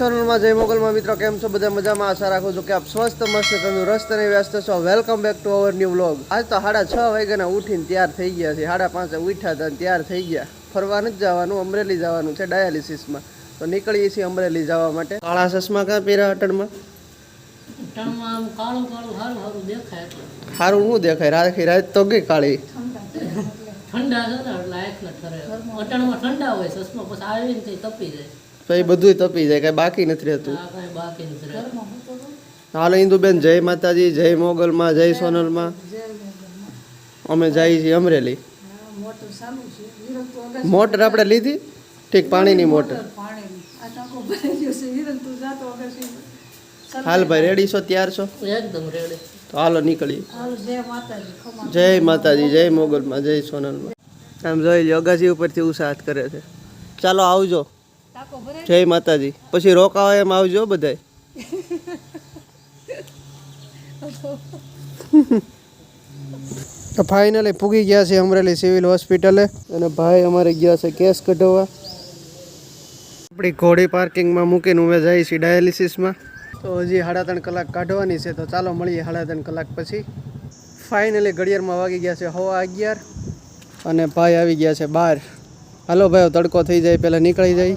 સોનલમાં જય મોગલમાં મિત્રો કેમ છો? બધા મજામાં? આશા રાખું છું કે આપ સ્વસ્થ મસ્ત તંદુરસ્ત અને વ્યસ્ત છો. Welcome back to our new vlog આજ તો સાડા છ વાગ્યાના ઉઠીને તૈયાર થઈ ગયા છે સાડા પાંચે ઉઠ્યા હતા તૈયાર થઈ ગયા. ફરવા નથી જવાનું અમરેલી જવાનું છે ડાયાલિસિસમાં. તો નીકળીએ છીએ અમરેલી જવા માટે. કાળા ચશ્મા ક્યાં પહેર્યા અટણમાં સારું શું દેખાય રાખી રાત તો ગઈ કાળી. ઠંડા છે ને એટલે આંખને ઠરે અટણમાં ઠંડા હોય ચશ્મા પછી આવીને તપી જાય. તો એ બધું તપી જાય કઈ બાકી નથી રહેતું. હાલો ઇન્દુબેન જય માતાજી જય મોગલમાં જય સોનલમાં. અમે જઈએ છીએ અમરેલી. મોટર આપણે લીધી? ઠીક પાણીની મોટર. હાલ ભાઈ રેડી છો? તૈયાર છો? એકદમ રેડી તો હાલો નીકળીએ. જય માતાજી જય મોગલમાં જય સોનલમાં. આમ જોઈ લો અગાસી ઉપરથી ઉત્સાહ કરે છે. ચાલો આવજો. જય માતાજી. પછી રોકાવા એમ આવજો બધાય. તો ફાઇનલી પૂગી ગયા છે અમરેલી સિવિલ હોસ્પિટલે અને ભાઈ અમારે ગયા છે કેસ કઢાવવા આપણી ઘોડી પાર્કિંગમાં મૂકીને અમે જઈએ છીએ ડાયાલિસિસમાં તો હજી સાડા ત્રણ કલાક કાઢવાની છે તો ચાલો મળીએ સાડા ત્રણ કલાક પછી. ફાઇનલી ઘડિયાળમાં વાગી ગયા છે હવા અગિયાર. અને ભાઈ આવી ગયા છે બહાર હાલો ભાઈ તડકો થઈ જાય પહેલાં નીકળી જાય.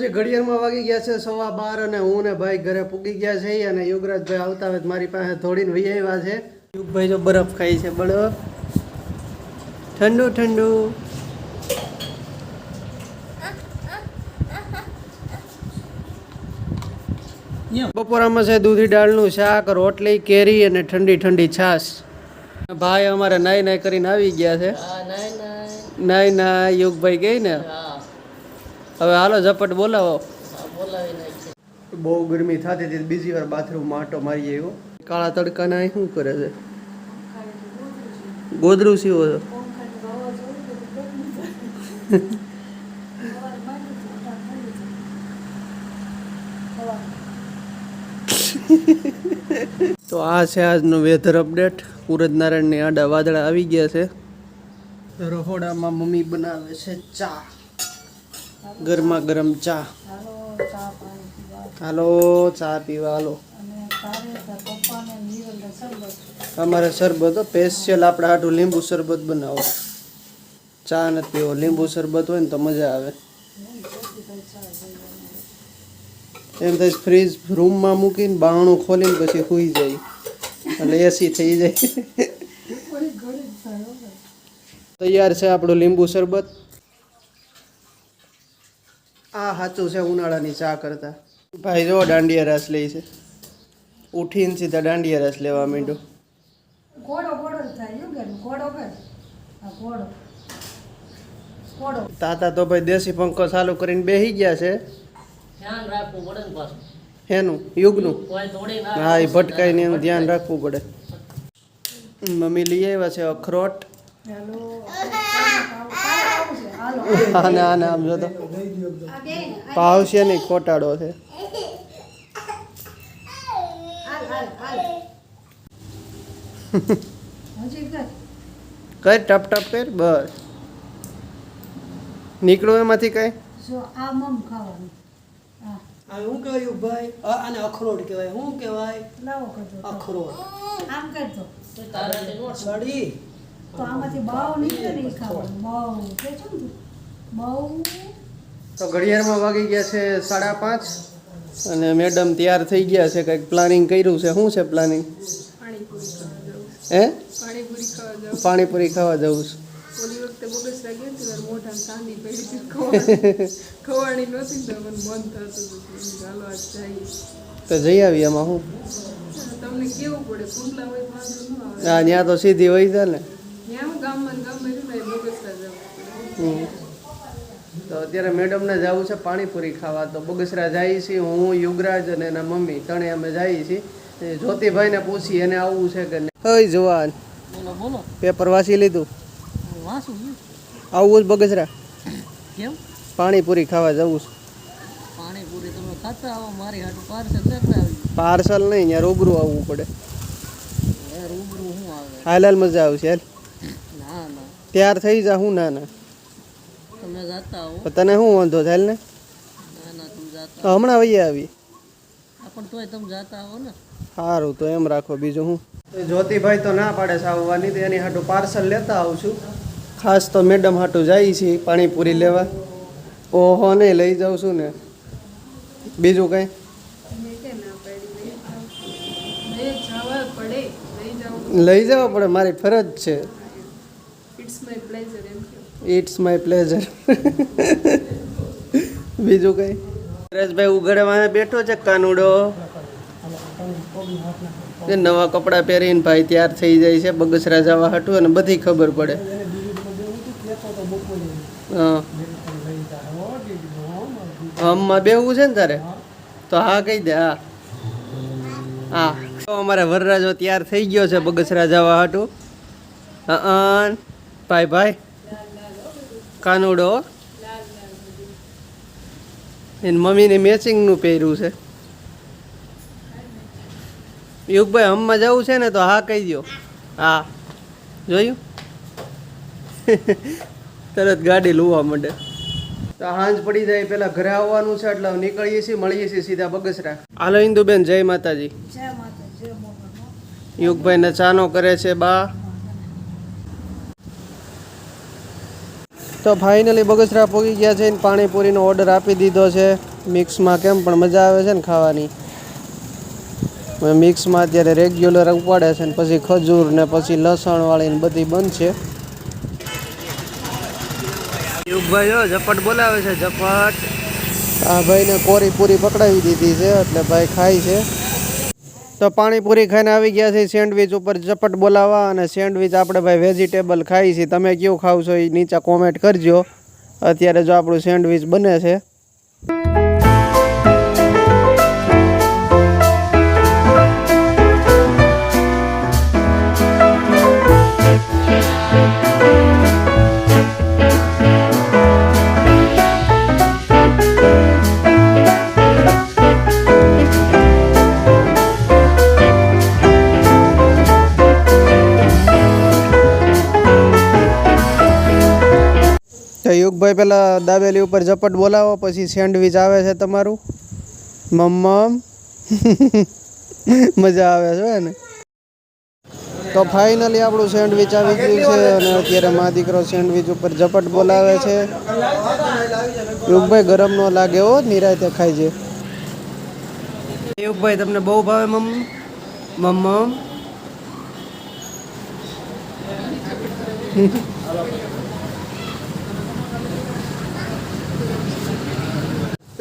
હજી ઘડિયાળમાં વાગી ગયા છે સવા બાર અને હું ને ભાઈ ઘરે પૂગી ગયા છે અને યુગરાજભાઈ આવતા હોય મારી પાસે થોડીને વહી આવ્યા છે. યુગભાઈ જો બરફ ખાઈ છે બરફ ઠંડુ ઠંડુ. બપોરામાં છે દૂધી દાળનું શાક રોટલી કેરી અને ઠંડી ઠંડી છાશ. ભાઈ અમારે નાઈ નાઈ કરીને આવી ગયા છે. નાય નાય નાઈ ના યુગભાઈ ગઈ ને? હા. હવે હાલો ઝપટ બોલાવો. બહુ ગરમી થતી હતી બીજી વાર બાથરૂમ માટો મારી આવ્યો. કાળા તડકાના શું કરે છે? ગોદરું સીવો છો? તો આ છે આજનું વેધર અપડેટ નારાયણની આડા વાદળા આવી ગયા છે. રહોડામાં મમ્મી બનાવે છે ચા. ગરમા ગરમ ચા. હાલો ચા પીવા હાલો. અમારે શરબત સ્પેશિયલ આપણે હાટું લીંબુ શરબત બનાવો. ચા નથી પીવો લીંબુ શરબત હોય ને તો મજા આવે. એમ થાય ફ્રીજ રૂમમાં મૂકીને બાણું ખોલીને પછી સૂઈ જાય. એટલે એસી થઈ જાય. તૈયાર છે આપણું લીંબુ શરબત. આ સાચું છે ઉનાળાની ચા કરતા. ભાઈ જો દાંડિયા રસ લે છે. ઉઠીને સીધા દાંડિયા રસ લેવા માંડ્યો. ઘોડો ઘોડો થાય એવું કે ઘોડો ઘોડો ઘોડો તાતા તો ભાઈ દેશી પંખો ચાલુ કરીને બેસી ગયા છે. ધ્યાન રાખવું પડે ને પાછું. એનું યુગનું. ના હા એ ભટકાઈને એનું ધ્યાન રાખવું પડે. મમ્મી લઈ આવ્યા છે અખરોટ. ના આને આમ જો તો. આ છે નહીં ખોટાડો છે. કર ટપ ટપ કર? બસ. નીકળો એમાંથી કઈ? હા કહેવાય ભાઈ આને અખરોટ કહેવાય. શું કહેવાય લાવો કરજો તો. અખરોટ. આમ કરજો. સડી. તો આમાંથી બહુ નીકળે નહીં ખાવાનું. બાવ. કે છે તો ઘડિયાળમાં વાગી ગયા છે સાડા પાંચ અને મેડમ તૈયાર થઈ ગયા છે કંઈક પ્લાનિંગ કર્યું છે. શું છે પ્લાનિંગ હે? પાણીપુરી ખાવા જવું છે. તો જઈ આવી એમાં હું? હા ત્યાં તો સીધી હોય છે ને. ગામમાં ગામમાં છે ને એ બગસરા જવું પડે હમ. તો અત્યારે મેડમને જવું છે પાણીપુરી ખાવા. તો બગસરા જઈએ છીએ હું યુગરાજ અને એના મમ્મી ત્રણે અમે જઈએ છીએ. જ્યોતિભાઈને પૂછી એને આવવું છે કે નહીં. હઈ જવાન બોલો બોલો. પેપર વાંચી લીધું. વાંચું છું આવું જ બગસરા. કેમ? પાણીપુરી ખાવા જવું છે. પાણીપુરી તમે ખાતા આવો મારી હાટું પાર્સલ કરતા આવી? પાર્સલ નહીં ત્યાં રૂબરૂ આવવું પડે. રૂબરૂ હું આવે? હાલ હાલ મજા આવશે હાલ. ના ના. ત્યાર થઈ જા હું ના ના. તમે જાતા હો. તને શું વાંધો થાય ને? ના ના તમે જાતા તો હમણાં વહી આવી. આ પણ તોય તમે જાતા હો ને. સારું તો એમ રાખો બીજું હું. જ્યોતિભાઈ તો ના પાડે છે આવવાની તો એની હાટું પાર્સલ લેતા આવું છું. ખાસ તો મેડમ હાટું જાય છે પાણીપુરી લેવા. ઓહો નહીં લઈ જાઉં છું ને. બીજું કંઈ? મેં કે ના પાડી લઈ જવા પડે લઈ જાઓ. લઈ જવા પડે મારી ફરજ છે. ઇટ્સ માય પ્લેઝર એમ ઇટ્સ માય પ્લેઝર બીજું કંઈ? નરેશભાઈ ઉઘડવા બેઠો છે કાનુડો. એ નવા કપડાં પહેરીને ભાઈ તૈયાર થઈ જાય છે બગસરા જવા હટું અને બધી ખબર પડે. હમમાં બેવું છે ને તારે? તો હા કહી દે, હા. હા. તો અમારે વરરાજો તૈયાર થઈ ગયો છે બગસરા જવા હાટું. હા ભાઈ ભાઈ. કાનુડો. એની મમ્મીને મેચિંગનું પહેર્યું છે. યુગભાઈ હમમાં જવું છે ને તો હા કહી દો હા. જોયું? તરત ગાડી લુવા માંડે. તો હાંજ પડી જાય પેલા ઘરે આવવાનું છે એટલે નીકળીએ છીએ મળીએ છીએ સીધા બગસરા. હાલો ઇન્દુબેન જય માતાજી. યુગભાઈ ને ચાનો કરે છે બા. તો ફાઇનલી બગસરા પહોંચી ગયા છે ને પાણીપુરીનો ઓર્ડર આપી દીધો છે. મિક્સમાં કેમ પણ મજા આવે છે ને ખાવાની. મિક્સમાં અત્યારે રેગ્યુલર ઉપાડે છે ને પછી ખજૂર ને પછી લસણવાળી ને બધી બનશે. યુગભાઈ જો ઝપટ બોલાવે છે ઝપટ. આ ભાઈને કોરી પૂરી પકડાવી દીધી છે એટલે ભાઈ ખાય છે. તો પાણીપુરી ખાઈને આવી ગયા છે સેન્ડવિચ ઉપર ચપટ બોલાવવા અને સેન્ડવિચ આપણે ભાઈ વેજીટેબલ ખાઈ છીએ તમે કેવું ખાવ છો એ નીચે કોમેન્ટ કરજો. અત્યારે જો આપણું સેન્ડવિચ બને છે તો પહેલાં દાબેલી ઉપર ઝપટ બોલાવો, પછી સેન્ડવિચ આવે છે તમારું. મમ્મમ મજા આવે છે ને તો ફાઇનલી આપણું સેન્ડવિચ આવી ગયું છે અને અત્યારે મા દીકરો સેન્ડવિચ ઉપર ઝપટ બોલાવે છે. યુગભાઈ ગરમ ન લાગે હો નિરાયતે ખાઈ છે યુગભાઈ તમને બહુ ભાવે, મમ? મમ્મમ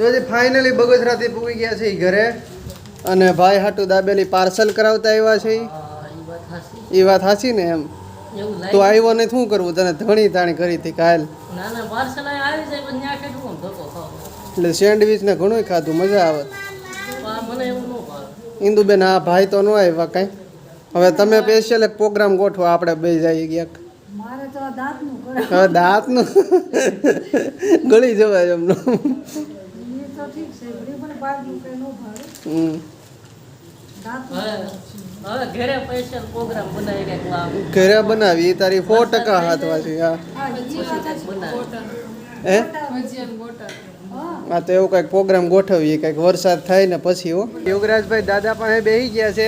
તો હજી ફાઇનલી બગસરાથી પૂગી ગયા છે ઘરે. અને ભાઈ હાટુ દાબેલી પાર્સલ કરાવતા આવ્યા છે એ વાત હાસી ને એમ? તો આવ્યો ને શું કરવું? તને ધણી તાણી કરી હતી કાલ. ના ના પાર્સલ આવી જાય પણ ત્યાં કેટલું ધક્કો ખાવ? એટલે સેન્ડવીચ ને ઘણું ખાધું મજા આવે. આ મને એવું ન ભાવે. ઇન્દુબેન આ ભાઈ તો ન આવ્યા કાંઈ. હવે તમે સ્પેશિયલ એક પ્રોગ્રામ ગોઠવો આપણે બે જઈએ ગયા મારે તો દાંતનું હવે દાંતનું ગળી જવાય એમનું. ઠીક છે ભાવે. હમ. ઘરે બનાવી કંઈક લાવ ઘરે બનાવી એ તારી સો ટકા હાથમાં છે હા. તો એવું કંઈક પ્રોગ્રામ ગોઠવીએ કંઈક વરસાદ થાય ને પછી હો. યોગરાજભાઈ દાદા પાસે બેહી ગયા છે.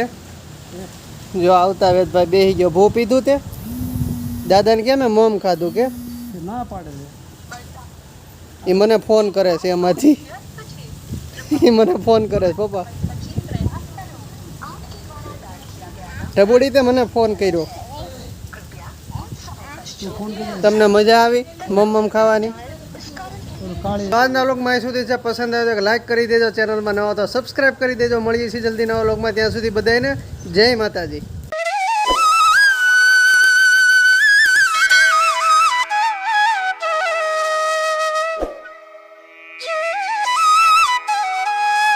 જો આવતા વેદભાઈ બેહી ગયો. ભૂ પીધું તે? દાદાને કેમ ને મોમ ખાધું કે? ના પાડે એ મને ફોન કરે છે એમાંથી. એ મને ફોન કરે છે, પપ્પા. ઢબોડી તે મને ફોન કર્યો. તમને મજા આવી? મમ ખાવાની? આજના લોકમાં અહીં સુધી છે પસંદ આવે તો લાઈક કરી દેજો, ચેનલમાં નવા તો સબસ્ક્રાઈબ કરી દેજો. મળીએ છીએ જલ્દી નવા લોકમાં ત્યાં સુધી બધાને જય માતાજી.